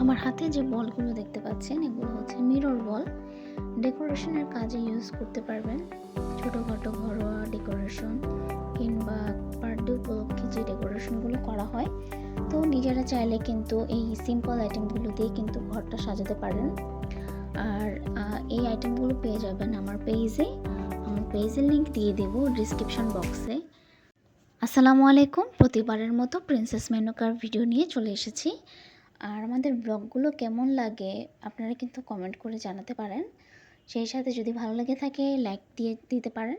আমার হাতে যে বলগুলো দেখতে পাচ্ছেন, এগুলো হচ্ছে মিরর বল। ডেকোরেশনের কাজে ইউজ করতে পারবেন। ছোটোখাটো ঘরোয়া ডেকোরেশন কিংবা বার্থডে উপলক্ষে যে ডেকোরেশনগুলো করা হয়, তো নিজেরা চাইলে কিন্তু এই সিম্পল আইটেমগুলো দিয়ে কিন্তু ঘরটা সাজাতে পারেন। আর এই আইটেমগুলো পেয়ে যাবেন আমার পেজে আমার পেজের লিঙ্ক দিয়ে দেবো ডিসক্রিপশন বক্সে আসসালামু আলাইকুম। প্রতিবারের মতো প্রিন্সেস মেনুকার ভিডিও নিয়ে চলে এসেছি। আর আমাদের ব্লগগুলো কেমন লাগে আপনারা কিন্তু কমেন্ট করে জানাতে পারেন। সেই সাথে যদি ভালো লেগে থাকে লাইক দিয়ে দিতে পারেন।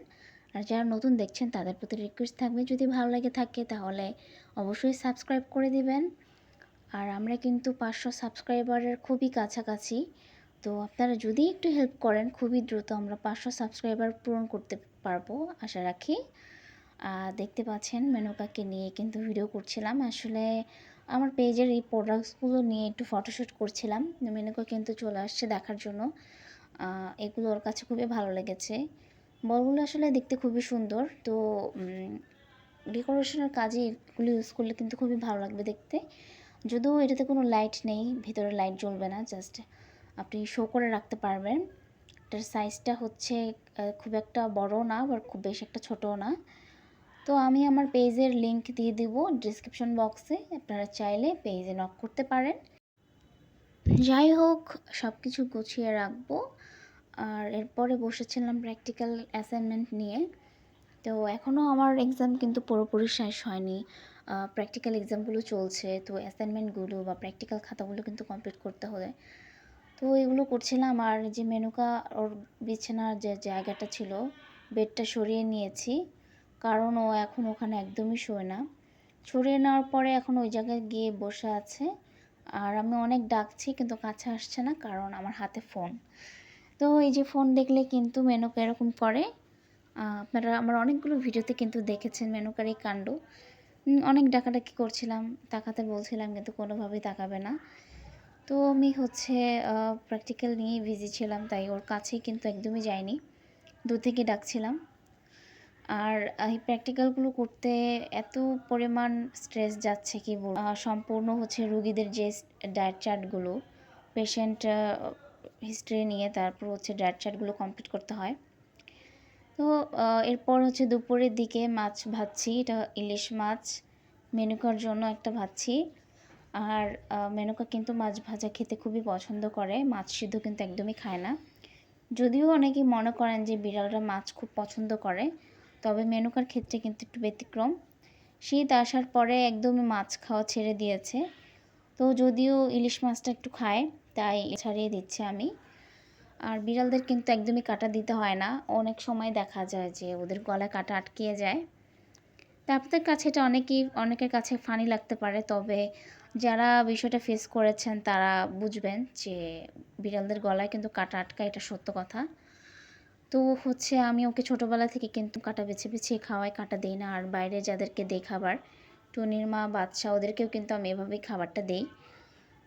আর যারা নতুন দেখছেন, তাদের প্রতি রিকোয়েস্ট থাকবে, যদি ভালো লেগে থাকে তাহলে অবশ্যই সাবস্ক্রাইব করে দিবেন। আর আমরা কিন্তু পাঁচশো সাবস্ক্রাইবারের খুবই কাছাকাছি। তো আপনারা যদি একটু হেল্প করেন, খুবই দ্রুত আমরা পাঁচশো সাবস্ক্রাইবার পূরণ করতে পারব, আশা রাখি। আর দেখতে পাচ্ছেন মেনুকাকে নিয়ে কিন্তু ভিডিও করছিলাম। আসলে আমার পেজের এই প্রোডাক্টসগুলো নিয়ে একটু ফটোশ্যুট করছিলাম। মেনুকা কিন্তু চলে আসছে দেখার জন্য। এগুলো ওর কাছে খুবই ভালো লেগেছে। বলগুলো আসলে দেখতে খুবই সুন্দর। তো ডেকোরেশনের কাজে এগুলো ইউজ করলে কিন্তু খুবই ভালো লাগবে দেখতে। যদিও এটাতে কোনো লাইট নেই, ভিতরে লাইট জ্বলবে না জাস্ট আপনি শো করে রাখতে পারবেন। এটার সাইজটা হচ্ছে খুব একটা বড় না, আবার খুব বেশি একটা ছোটও না। তো আমি আমার পেজের লিংক দিয়ে দিব ডিসক্রিপশন বক্সে আপনারা চাইলে পেজে নক করতে পারেন। যাই হোক সব কিছু গুছিয়ে রাখব। আর এরপরে বসেছিলাম প্র্যাকটিক্যাল অ্যাসাইনমেন্ট নিয়ে। তো এখনও আমার এক্সাম কিন্তু পুরোপুরি শেষ হয়নি। প্র্যাকটিক্যাল এক্সামগুলো চলছে, তো অ্যাসাইনমেন্টগুলো বা প্র্যাকটিক্যাল খাতাগুলো কিন্তু কমপ্লিট করতে হবে। তো এগুলো করছিলাম আর যে মেনুকা ওর বিছানার যে জায়গাটা ছিল, বেডটা সরিয়ে নিয়েছি। কারণ ও এখন ওখানে একদমই শোয় না। সরিয়ে নেওয়ার পরে এখন ওই জায়গায় গিয়ে বসে আছে। আর আমি অনেক ডাকছি কিন্তু কাছে আসছে না কারণ আমার হাতে ফোন। তো এই যে ফোন দেখলে কিন্তু মেনুকা এরকম করে আপনারা আমার অনেকগুলো ভিডিওতে কিন্তু দেখেছেন মেনুকার এই কাণ্ড। অনেক ডাকাডাকি করছিলাম, তাকাতে বলছিলাম কিন্তু কোনোভাবেই তাকাবে না। তো আমি হচ্ছে প্র্যাকটিক্যাল নিয়ে বিজি ছিলাম, তাই ওর কাছেই কিন্তু একদমই যাইনি। দূর থেকে ডাকছিলাম। আর এই প্র্যাকটিক্যালগুলো করতে এত পরিমাণ স্ট্রেস যাচ্ছে কি বল সম্পূর্ণ হচ্ছে রুগীদের যে ডায়েট চার্টগুলো পেশেন্ট হিস্ট্রি নিয়ে তারপর হচ্ছে ডায়েট চার্টগুলো কমপ্লিট করতে হয়। তো এরপর হচ্ছে দুপুরের দিকে মাছ ভাজছি, এটা ইলিশ মাছ, মেনুকার জন্য একটা ভাজছি। আর মেনুকা কিন্তু মাছ ভাজা খেতে খুবই পছন্দ করে, মাছ সিদ্ধ কিন্তু একদমই খায় না। যদিও অনেকেই মনে করেন যে বিড়ালরা মাছ খুব পছন্দ করে তবে মেনুকার ক্ষেত্রে কিন্তু একটু ব্যতিক্রম। শীত আসার পরে একদমই মাছ খাওয়া ছেড়ে দিয়েছে। তো যদিও ইলিশ মাছটা একটু খায়, তাই ছাড়িয়ে দিচ্ছি আমি। আর বিড়ালদের কিন্তু একদমই কাটা দিতে হয় না। অনেক সময় দেখা যায় যে ওদের গলায় কাটা আটকিয়ে যায়। তা আপনাদের কাছে এটা অনেকেই, অনেকের কাছে ফানি লাগতে পারে, তবে যারা বিষয়টা ফেস করেছেন তারা বুঝবেন যে বিড়ালদের গলায় কিন্তু কাটা আটকায়, এটা সত্য কথা। তো হচ্ছে আমি ওকে ছোটোবেলা থেকে কিন্তু কাটা বেছে বেছে খাওয়াই, কাটা দিই না। আর বাইরে যাদেরকে দেই খাবার, টুনির মা বাচ্চা ওদেরকেও কিন্তু আমি এভাবেই খাবারটা দেই।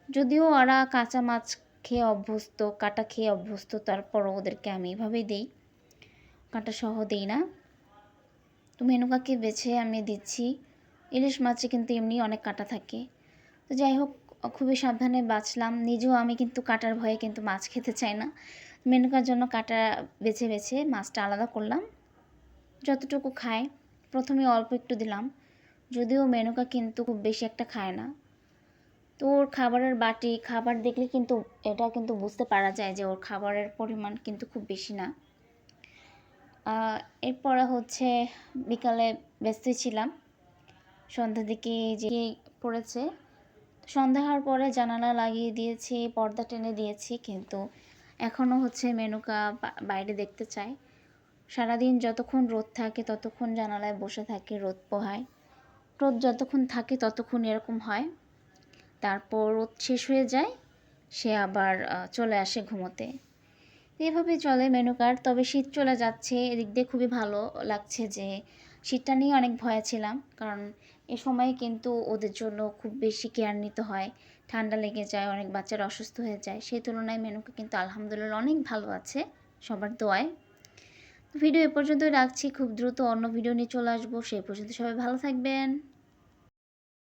যদিও ওরা কাঁচা মাছ খেয়ে অভ্যস্ত, কাটা খেয়ে অভ্যস্ত, তারপরও ওদেরকে আমি এভাবেই দিই। কাঁটা সহ দিই না। তো মেনুকাকে বেছে আমি দিচ্ছি। ইলিশ মাছে কিন্তু এমনি অনেক কাটা থাকে। তো যাই হোক, খুবই সাবধানে বাছলাম নিজেও আমি কিন্তু কাটার ভয়ে কিন্তু মাছ খেতে চাই না। মেনুকার জন্য কাটা বেছে বেছে মাছটা আলাদা করলাম। যতটুকু খায় প্রথমে অল্প একটু দিলাম। যদিও মেনুকা কিন্তু খুব বেশি একটা খায় না। তো ওর খাবারের বাটি, খাবার দেখলে কিন্তু এটা কিন্তু বুঝতে পারা যায় যে ওর খাবারের পরিমাণ কিন্তু খুব বেশি না। এরপরে হচ্ছে বিকালে ব্যস্তই ছিলাম। সন্ধ্যার দিকে যে পড়েছে। সন্ধ্যা হওয়ার পরে জানালা লাগিয়ে দিয়েছি, পর্দা টেনে দিয়েছি, কিন্তু এখনও হচ্ছে মেনুকা বাইরে দেখতে চায়। সারাদিন যতক্ষণ রোদ থাকে ততক্ষণ জানালায় বসে থাকে রোদ পোহায়। রোদ যতক্ষণ থাকে ততক্ষণ এরকম হয়। তারপর রোদ শেষ হয়ে যায়, সে আবার চলে আসে ঘুমোতে। এভাবে চলে মেনু কার্ড, তবে শীত চলে যাচ্ছে। এদিক দিয়ে খুবই ভালো লাগছে যে শীতটা নিয়ে অনেক ভয়ে ছিলাম, কারণ এ সময় কিন্তু ওদের জন্য খুব বেশি কেয়ার নিতে হয়। ঠান্ডা লেগে যায়, অনেক বাচ্চারা অসুস্থ হয়ে যায়। সেই তুলনায় মেনুকা কিন্তু আলহামদুলিল্লাহ অনেক ভালো আছে সবার দোয়ায়। ভিডিও এ পর্যন্তই রাখছি। খুব দ্রুত অন্য ভিডিও নিয়ে চলে আসব। সেই পর্যন্ত সবাই ভালো থাকবেন।